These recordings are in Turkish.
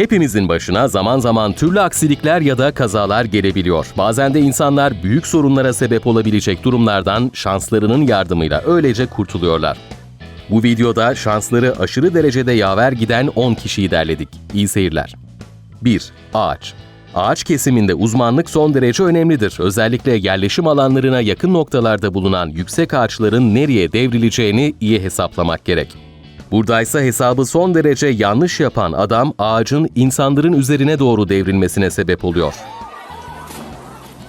Hepimizin başına zaman zaman türlü aksilikler ya da kazalar gelebiliyor. Bazen de insanlar büyük sorunlara sebep olabilecek durumlardan şanslarının yardımıyla öylece kurtuluyorlar. Bu videoda şansları aşırı derecede yaver giden 10 kişiyi derledik. İyi seyirler. 1. Ağaç. Ağaç kesiminde uzmanlık son derece önemlidir. Özellikle yerleşim alanlarına yakın noktalarda bulunan yüksek ağaçların nereye devrileceğini iyi hesaplamak gerek. Buradaysa hesabı son derece yanlış yapan adam ağacın insanların üzerine doğru devrilmesine sebep oluyor.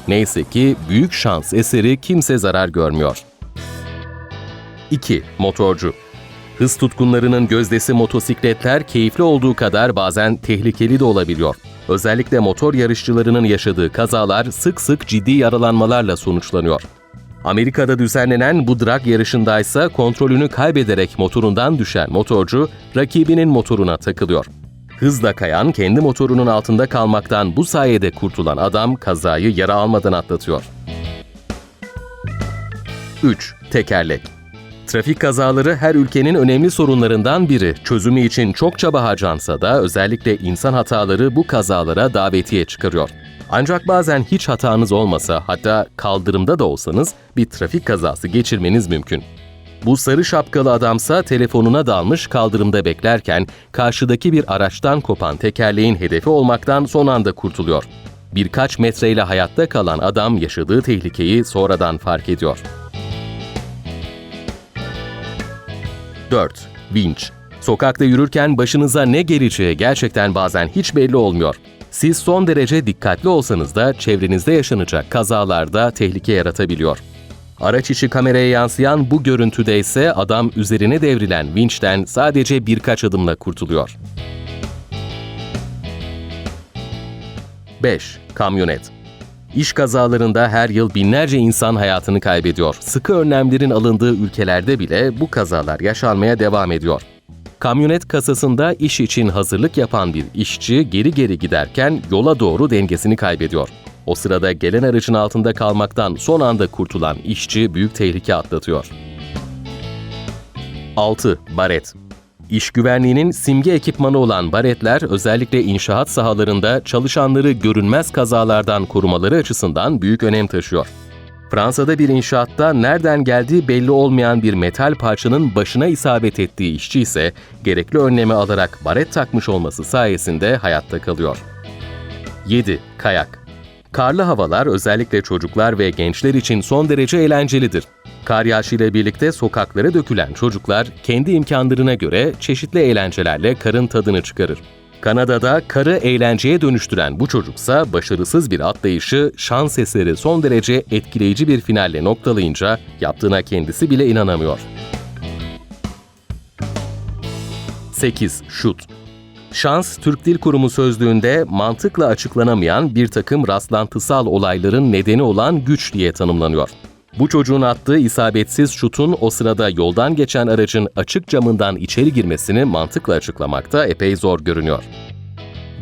Neyse ki büyük şans eseri kimse zarar görmüyor. 2. Motorcu. Hız tutkunlarının gözdesi motosikletler keyifli olduğu kadar bazen tehlikeli de olabiliyor. Özellikle motor yarışçılarının yaşadığı kazalar sık sık ciddi yaralanmalarla sonuçlanıyor. Amerika'da düzenlenen bu drag yarışındaysa kontrolünü kaybederek motorundan düşen motorcu rakibinin motoruna takılıyor. Hızla kayan kendi motorunun altında kalmaktan bu sayede kurtulan adam kazayı yara almadan atlatıyor. 3. Tekerlek Trafik kazaları her ülkenin önemli sorunlarından biri. Çözümü için çok çaba harcansa da özellikle insan hataları bu kazalara davetiye çıkarıyor. Ancak bazen hiç hatanız olmasa hatta kaldırımda da olsanız bir trafik kazası geçirmeniz mümkün. Bu sarı şapkalı adamsa telefonuna dalmış kaldırımda beklerken karşıdaki bir araçtan kopan tekerleğin hedefi olmaktan son anda kurtuluyor. Birkaç metreyle hayatta kalan adam yaşadığı tehlikeyi sonradan fark ediyor. 4. Vinç Sokakta yürürken başınıza ne geleceği gerçekten bazen hiç belli olmuyor. Siz son derece dikkatli olsanız da çevrenizde yaşanacak kazalarda tehlike yaratabiliyor. Araç içi kameraya yansıyan bu görüntüde ise adam üzerine devrilen vinçten sadece birkaç adımla kurtuluyor. 5. Kamyonet İş kazalarında her yıl binlerce insan hayatını kaybediyor. Sıkı önlemlerin alındığı ülkelerde bile bu kazalar yaşanmaya devam ediyor. Kamyonet kasasında iş için hazırlık yapan bir işçi geri geri giderken yola doğru dengesini kaybediyor. O sırada gelen aracın altında kalmaktan son anda kurtulan işçi büyük tehlike atlatıyor. 6. Baret İş güvenliğinin simge ekipmanı olan baretler özellikle inşaat sahalarında çalışanları görünmez kazalardan korumaları açısından büyük önem taşıyor. Fransa'da bir inşaatta nereden geldiği belli olmayan bir metal parçanın başına isabet ettiği işçi ise gerekli önlemi alarak baret takmış olması sayesinde hayatta kalıyor. 7. Kayak Karlı havalar özellikle çocuklar ve gençler için son derece eğlencelidir. Kar yağışıyla birlikte sokaklara dökülen çocuklar kendi imkanlarına göre çeşitli eğlencelerle karın tadını çıkarır. Kanada'da karı eğlenceye dönüştüren bu çocuksa başarısız bir atlayışı şans eseri son derece etkileyici bir finalle noktalayınca yaptığına kendisi bile inanamıyor. 8. Şut Şans, Türk Dil Kurumu sözlüğünde mantıkla açıklanamayan bir takım rastlantısal olayların nedeni olan güç diye tanımlanıyor. Bu çocuğun attığı isabetsiz şutun o sırada yoldan geçen aracın açık camından içeri girmesini mantıkla açıklamakta epey zor görünüyor.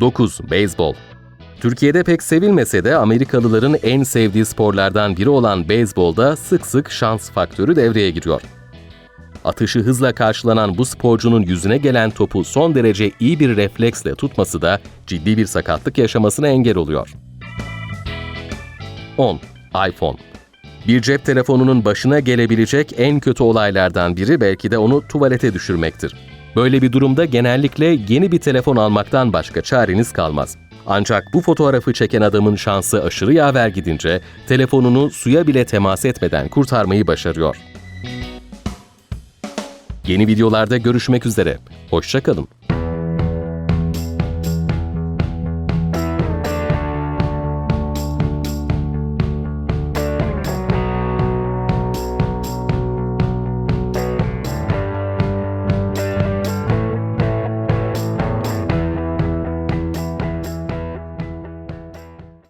9. Beyzbol Türkiye'de pek sevilmese de Amerikalıların en sevdiği sporlardan biri olan beyzbolda sık sık şans faktörü devreye giriyor. Atışı hızla karşılanan bu sporcunun yüzüne gelen topu son derece iyi bir refleksle tutması da ciddi bir sakatlık yaşamasına engel oluyor. 10. iPhone bir cep telefonunun başına gelebilecek en kötü olaylardan biri belki de onu tuvalete düşürmektir. Böyle bir durumda genellikle yeni bir telefon almaktan başka çareniz kalmaz. Ancak bu fotoğrafı çeken adamın şansı aşırı yaver gidince telefonunu suya bile temas etmeden kurtarmayı başarıyor. Yeni videolarda görüşmek üzere. Hoşçakalın.